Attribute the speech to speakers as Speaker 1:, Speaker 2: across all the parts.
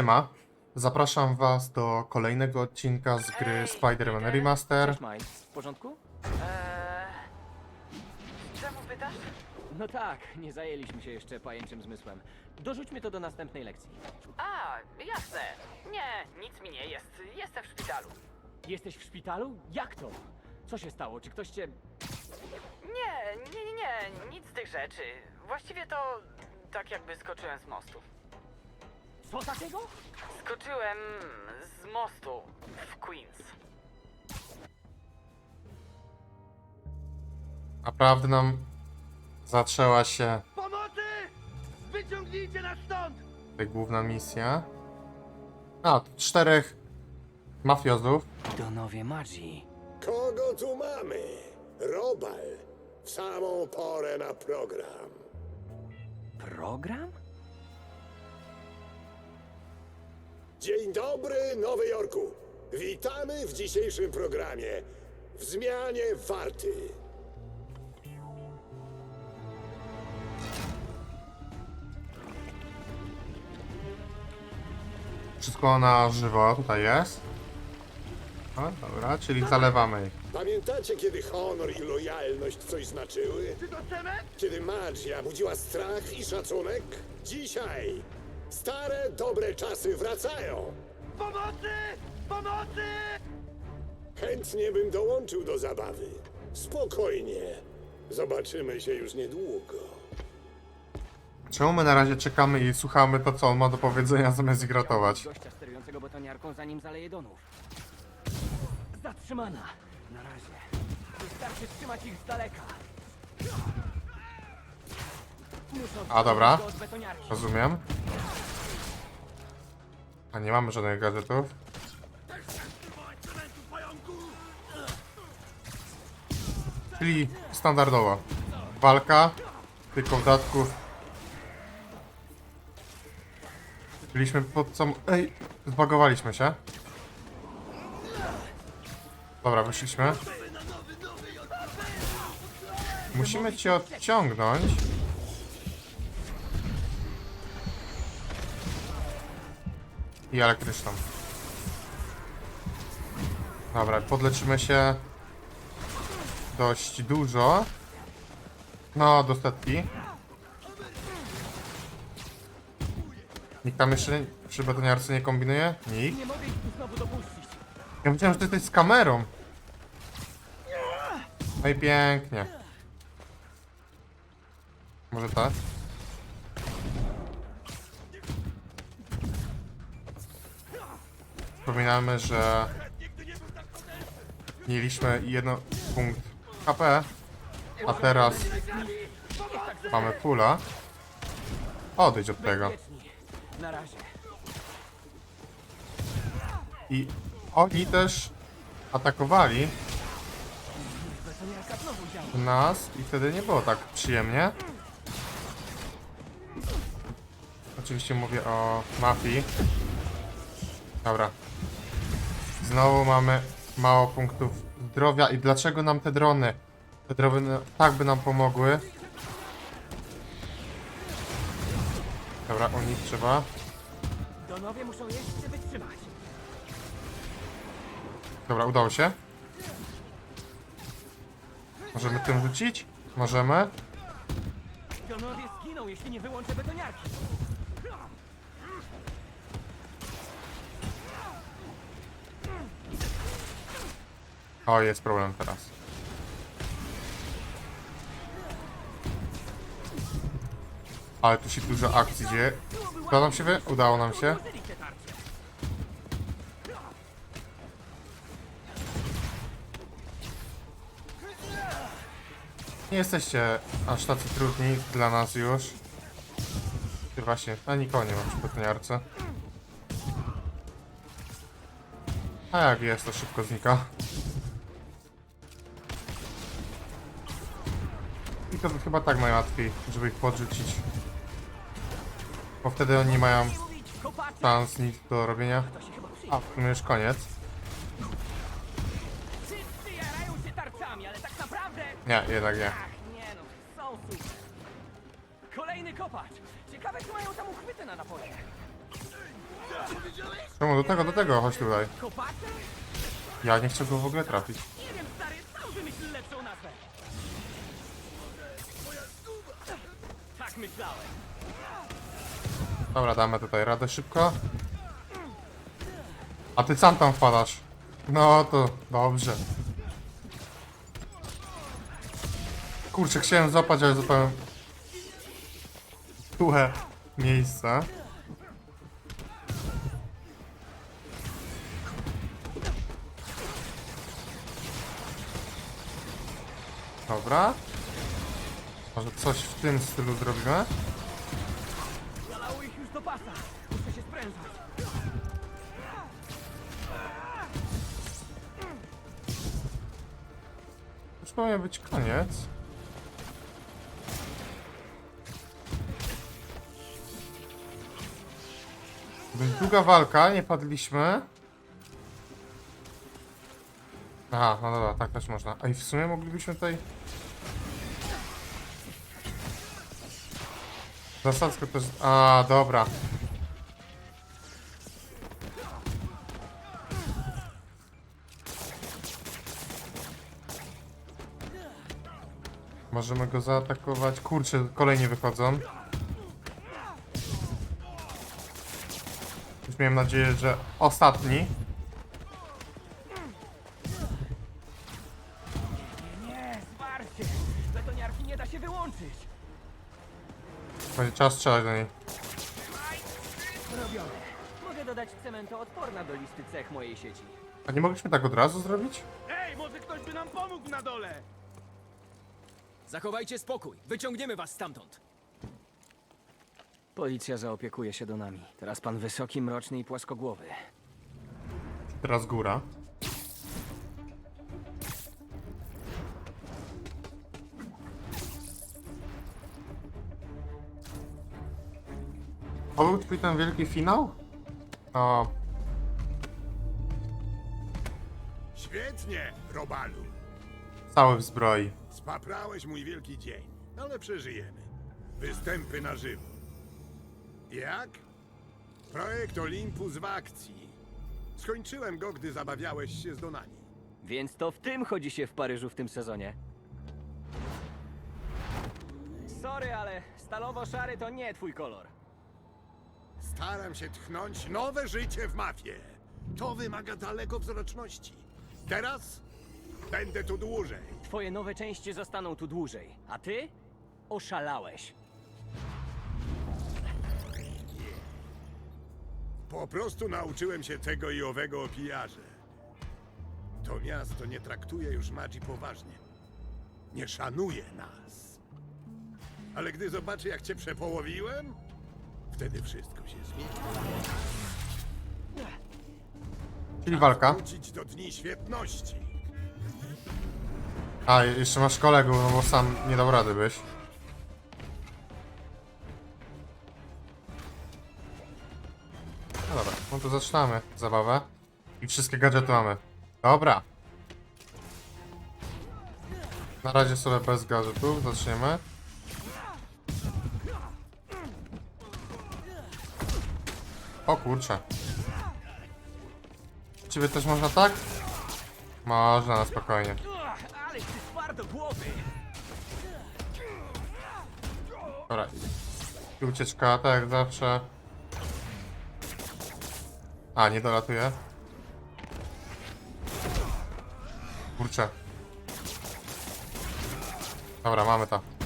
Speaker 1: Siema. Zapraszam Was do kolejnego odcinka z gry Spider-Man
Speaker 2: Peter.
Speaker 1: Remaster.
Speaker 3: Cześć Mike, w porządku?
Speaker 2: Eee, czemu pytasz?
Speaker 3: No tak, nie zajęliśmy się jeszcze pajęczym zmysłem. Dorzućmy to do następnej lekcji.
Speaker 2: A, jasne. Nie, nic mi nie jest. Jestem w szpitalu.
Speaker 3: Jesteś w szpitalu? Jak to? Co się stało? Czy ktoś cię...
Speaker 2: Nie, nie, nie, nie, nic z tych rzeczy. Właściwie to tak jakby skoczyłem z mostu.
Speaker 3: Co takiego?
Speaker 2: Skoczyłem z mostu w Queens.
Speaker 1: Naprawdę nam zaczęła się
Speaker 4: Pomocy! Wyciągnijcie nas stąd!
Speaker 1: tutaj główna misja. A, tu czterech mafiozów.
Speaker 3: Donowie magii.
Speaker 5: Kogo tu mamy? Robal. W samą porę na program.
Speaker 3: Program?
Speaker 5: Dzień dobry, Nowy Jorku. Witamy w dzisiejszym programie. W zmianie warty.
Speaker 1: Wszystko na żywo tutaj jest. O, dobra, czyli zalewamy ich.
Speaker 5: Pamiętacie, kiedy honor i lojalność coś znaczyły?
Speaker 4: Czy to cement?
Speaker 5: Kiedy magia budziła strach i szacunek? Dzisiaj stare, dobre czasy wracają.
Speaker 4: Pomocy! Pomocy!
Speaker 5: Chętnie bym dołączył do zabawy. Spokojnie. Zobaczymy się już niedługo.
Speaker 1: Czemu my na razie czekamy i słuchamy to, co on ma do powiedzenia, zamiast ich ratować?
Speaker 3: Gościa sterującego betoniarką, zanim zaleje donów. Zatrzymana. Na razie. Wystarczy trzymać ich z daleka.
Speaker 1: A, dobra.
Speaker 3: odciągnąć go od betoniarki.
Speaker 1: Rozumiem. A nie mamy żadnych gadżetów. Czyli standardowo. Walka, tylko dodatków. Byliśmy pod sam... Ej, zbagowaliśmy się. Dobra, wyszliśmy. Musimy cię odciągnąć. I elektryczną. Dobra, podleczymy się dość dużo. No, do. Nikt tam jeszcze przy betoniarce nie kombinuje? Nikt.
Speaker 3: Nie mogę ich tu znowu dopuścić.
Speaker 1: Ja myślałem, że ty jesteś z kamerą. No i pięknie. Może tak? Przypominamy, że mieliśmy jedno punkt HP, a teraz mamy pula. Odejdź od tego. I oni też atakowali nas i wtedy nie było tak przyjemnie. Oczywiście mówię o mafii. Dobra. Znowu mamy mało punktów zdrowia i dlaczego nam te drony? Te drony tak by nam pomogły. Dobra, u nich trzeba.
Speaker 3: Donowie muszą jeszcze wytrzymać.
Speaker 1: Dobra, udało się. Możemy tym rzucić? Możemy.
Speaker 3: Donowie zginą, jeśli nie wyłączę betoniarki.
Speaker 1: O, jest problem teraz. Ale tu się dużo akcji dzieje. Udało nam się wy? Udało nam się. Nie jesteście aż tacy trudni dla nas już. Ty właśnie, a nikogo nie ma przy betoniarce. A jak jest, to szybko znika. To chyba tak najłatwiej, żeby ich podrzucić. Bo wtedy oni nie mają szans nic do robienia. A, w sumie już koniec.
Speaker 3: Wszyscy jarają się tarczami, ale tak naprawdę...
Speaker 1: Nie, jednak nie.
Speaker 3: Ach, nie no, są super. Kolejny kopacz. Ciekawe, czy mają tam uchwyty na napoje.
Speaker 1: Czemu do tego, do tego, chodź tutaj.
Speaker 3: Kopacze?
Speaker 1: Ja nie chcę go w ogóle trafić.
Speaker 3: Nie wiem, stary, sam wymyśl lepszą nazwę.
Speaker 1: Dobra, damy tutaj radę szybko. A ty sam tam wpadasz. No to dobrze. Kurczę, chciałem złapać, ale złapałem tuche miejsce. Dobra. Może coś w tym stylu zrobimy?
Speaker 3: Zalało ich już do pasa. Muszę się sprężać.
Speaker 1: Już powinien być koniec. Dość długa walka, nie padliśmy. Aha, no dobra, tak też można. A i w sumie moglibyśmy tutaj... Zasadzkę też... A, dobra. Możemy go zaatakować. Kurczę, kolejni wychodzą. Już miałem nadzieję, że ostatni. Czas strzelać do niej.
Speaker 3: Robione. Mogę dodać cementoodporna do listy cech mojej sieci.
Speaker 1: A nie mogliśmy tak od razu zrobić?
Speaker 4: Ej, może ktoś by nam pomógł na dole!
Speaker 6: Zachowajcie spokój. Wyciągniemy was stamtąd.
Speaker 3: Policja zaopiekuje się donami. Teraz pan wysoki, mroczny i płaskogłowy.
Speaker 1: Teraz góra. To był twój ten wielki finał? O,
Speaker 5: Świetnie, Robalu.
Speaker 1: cały w zbroi.
Speaker 5: Spaprałeś mój wielki dzień, ale przeżyjemy. Występy na żywo. Jak? Projekt Olympus w akcji. Skończyłem go, gdy zabawiałeś się z Donani.
Speaker 3: Więc to w tym chodzi się w Paryżu w tym sezonie. Sorry, ale stalowo-szary to nie twój kolor.
Speaker 5: Staram się tchnąć nowe życie w mafię. To wymaga dalekowzroczności. Teraz będę tu dłużej.
Speaker 3: Twoje nowe części zostaną tu dłużej, a ty oszalałeś.
Speaker 5: Po prostu nauczyłem się tego i owego o pijarze. To miasto nie traktuje już magii poważnie. Nie szanuje nas. Ale gdy zobaczy, jak cię przepołowiłem, wtedy wszystko się zmieni.
Speaker 1: Czyli walka.
Speaker 5: Wrócić do dni świetności.
Speaker 1: A, je- jeszcze masz kolegów, no bo sam nie dał rady byś. No dobra, no to zaczynamy zabawę. I wszystkie gadżety mamy. Dobra. Na razie sobie bez gadżetów zaczniemy. O kurczę. Ciebie też można tak? Można, na spokojnie. Dobra. I ucieczka, tak jak zawsze. A, nie dolatuje. Kurczę. Dobra, mamy to.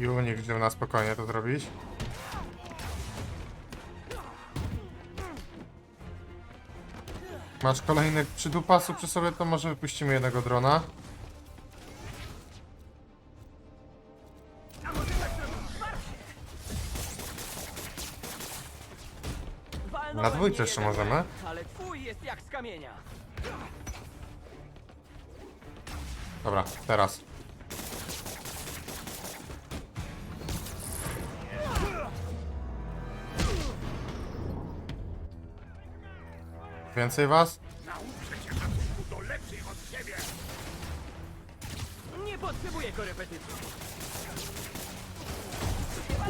Speaker 1: I unik, gdzie na spokojnie to zrobić. Masz kolejny przydupasu przy sobie, to może wypuścimy jednego drona. Na dwójce jeszcze możemy.
Speaker 3: Ale twój jest jak z kamienia.
Speaker 1: Dobra, teraz. Więcej was?
Speaker 3: Nie potrzebuję korepetycji.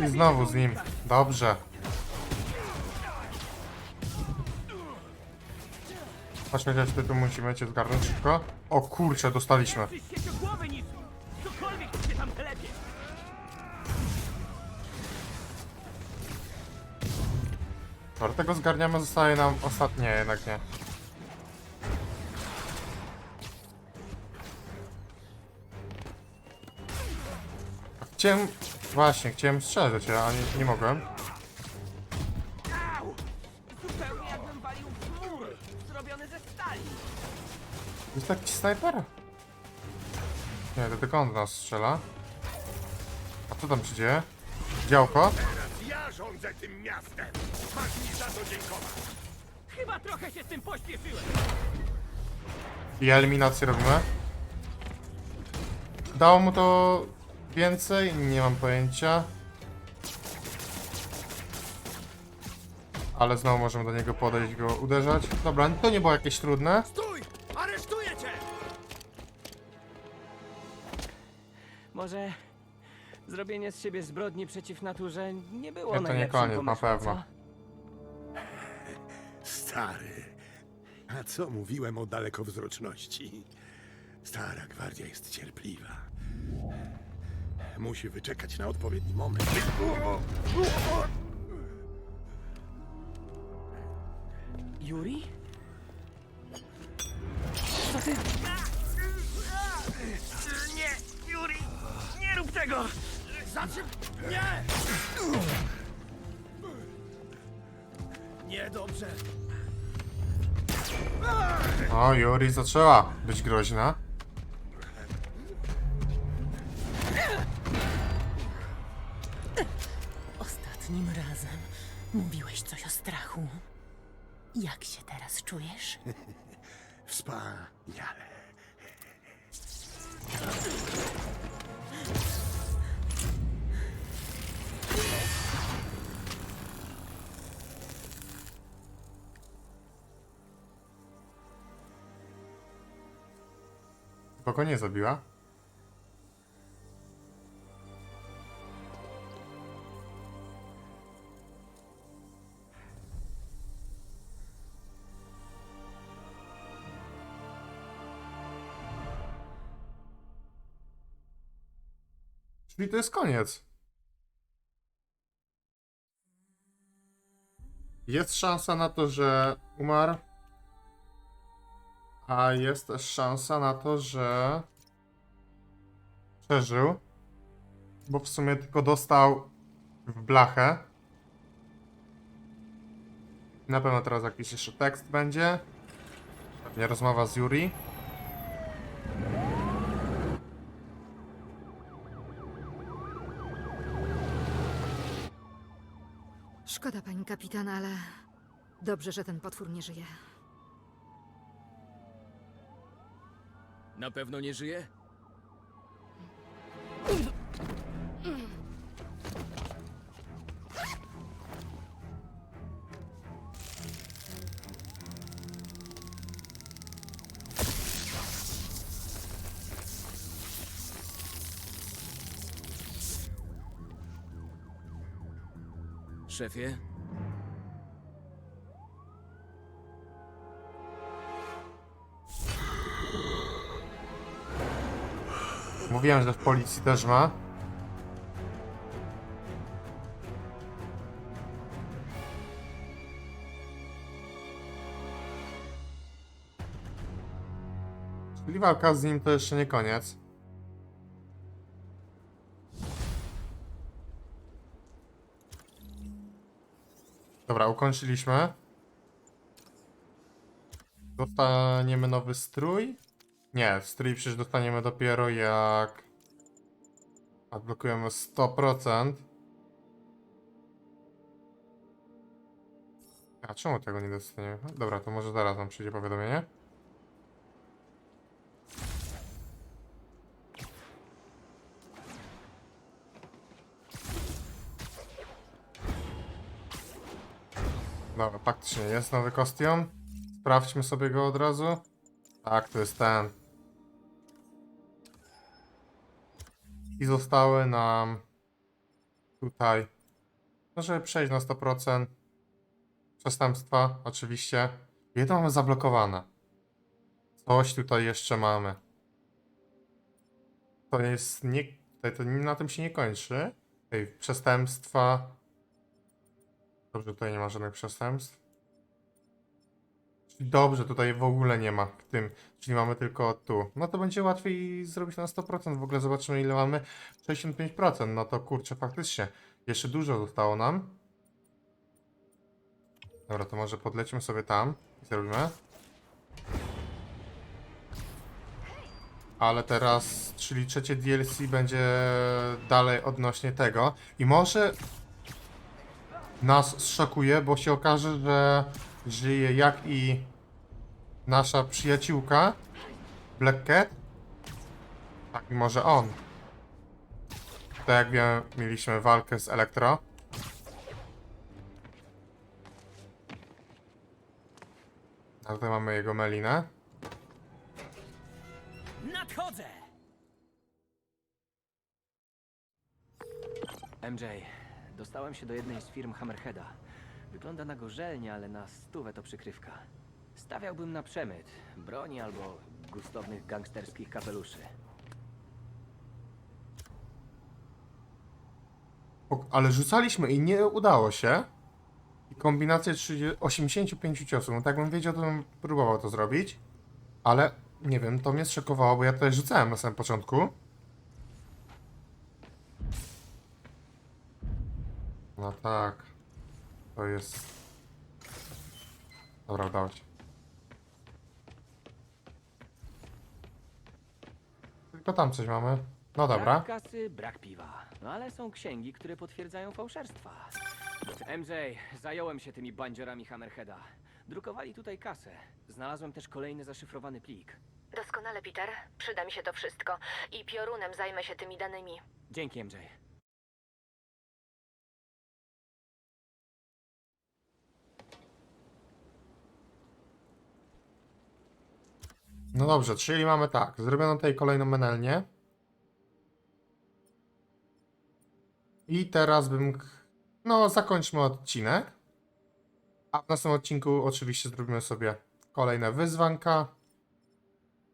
Speaker 1: I znowu z nim. Dobrze. Chodź, ty tu musimy cię zgarnąć szybko. O kurczę, dostaliśmy.
Speaker 4: Cokolwiek się tam telepie!
Speaker 1: Dobra, tego zgarniamy, zostaje nam ostatnie, jednak nie. Chciałem... Właśnie, chciałem strzelać a nie, nie mogłem.
Speaker 2: Au! Zupełnie jakbym walił w mur, zrobiony ze stali.
Speaker 1: Jest taki snajper? Nie, to tylko on do nas strzela. A co tam się dzieje? Działko?
Speaker 5: Rządzę tym miastem. Masz mi za to dziękować.
Speaker 4: Chyba trochę się z tym pośpieszyłem!
Speaker 1: I eliminację robimy. Dało mu to więcej? Nie mam pojęcia. Ale znowu możemy do niego podejść i go uderzać. Dobra, to nie było jakieś trudne.
Speaker 6: Stój! Aresztuję cię!
Speaker 3: Może zrobienie z siebie zbrodni przeciw naturze nie było
Speaker 1: Nie, to nie
Speaker 3: najlepszym
Speaker 1: koniec, na
Speaker 3: pomysłem,
Speaker 1: pewno.
Speaker 3: co?
Speaker 5: Stary. A co mówiłem o dalekowzroczności? Stara gwardia jest cierpliwa. Musi wyczekać na odpowiedni moment.
Speaker 3: Yuri?
Speaker 4: Nie! Yuri! Nie rób tego! Zaczym... Nie! Niedobrze.
Speaker 1: O, Yuri zaczęła być groźna.
Speaker 7: Ostatnim razem mówiłeś coś o strachu. Jak się teraz czujesz?
Speaker 5: Wspaniale.
Speaker 1: Chyba go nie zabiła. Czyli to jest koniec. Jest szansa na to, że umarł. A jest też szansa na to, że przeżył. Bo w sumie tylko dostał w blachę. Na pewno teraz jakiś jeszcze tekst będzie. Pewnie rozmowa z Yuri.
Speaker 8: Szkoda, pani kapitan, ale dobrze, że ten potwór nie żyje.
Speaker 6: Na pewno nie żyje? Szefie?
Speaker 1: Mówiłem, że w policji też ma. Czyli walka z nim to jeszcze nie koniec. Dobra, ukończyliśmy. Dostaniemy nowy strój. Nie, strój przecież dostaniemy dopiero jak odblokujemy 100%. A czemu tego nie dostaniemy? Dobra, to może zaraz nam przyjdzie powiadomienie. Dobra, faktycznie jest nowy kostium. Sprawdźmy sobie go od razu. Tak, to jest ten. I zostały nam tutaj. No, żeby przejść na 100%. Przestępstwa, oczywiście. Jedno mamy zablokowane. Coś tutaj jeszcze mamy. To jest nie... Tutaj to na tym się nie kończy. Tutaj przestępstwa. Dobrze, tutaj nie ma żadnych przestępstw. Dobrze, tutaj w ogóle nie ma w tym. Czyli mamy tylko tu. No to będzie łatwiej zrobić na 100%. W ogóle zobaczymy ile mamy. 65%. No to kurczę, faktycznie. Jeszcze dużo zostało nam. Dobra, to może podlecimy sobie tam i zrobimy. Ale teraz, czyli trzecie DLC będzie dalej odnośnie tego. I może nas zszokuje, bo się okaże, że żyje jak i nasza przyjaciółka Black Cat. Tak, i może on. Tak jak wiem, mieliśmy walkę z Elektro. A tutaj mamy jego Melinę.
Speaker 4: Nadchodzę!
Speaker 3: MJ, dostałem się do jednej z firm Hammerheada. Wygląda na gorzelnie, ale na stówę to przykrywka. Stawiałbym na przemyt, broni albo gustownych gangsterskich kapeluszy.
Speaker 1: Ale rzucaliśmy i nie udało się. I kombinację 30 85 ciosów. No tak bym wiedział, to bym próbował to zrobić. Ale nie wiem, to mnie zszokowało, bo ja tutaj rzucałem na samym początku. No tak. To jest. Dobra, udało się. Tylko tam coś mamy. No dobra.
Speaker 3: Brak kasy, brak piwa. No ale są księgi, które potwierdzają fałszerstwa. MJ, zająłem się tymi bandziorami Hammerheada. Drukowali tutaj kasę. Znalazłem też kolejny zaszyfrowany plik.
Speaker 7: Doskonale, Peter. Przyda mi się to wszystko. I piorunem zajmę się tymi danymi.
Speaker 3: Dzięki, MJ.
Speaker 1: No dobrze, czyli mamy tak. Zrobiono tutaj kolejną menelnię. I teraz bym. No, zakończmy odcinek. A w następnym odcinku oczywiście zrobimy sobie kolejne wyzwanka.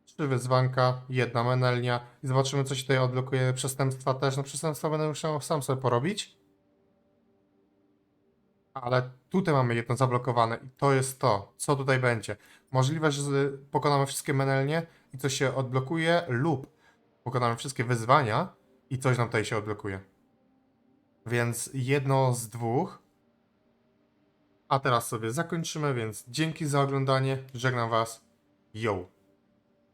Speaker 1: Trzy wyzwanka, jedna menelnia. I zobaczymy, co się tutaj odblokuje. Przestępstwa też. No, przestępstwa będę musiał sam sobie porobić. Ale tutaj mamy jedno zablokowane i to jest to, co tutaj będzie. Możliwe, że pokonamy wszystkie menelnie i coś się odblokuje, lub pokonamy wszystkie wyzwania i coś nam tutaj się odblokuje. Więc jedno z dwóch. A teraz sobie zakończymy, więc dzięki za oglądanie. Żegnam Was. Yo!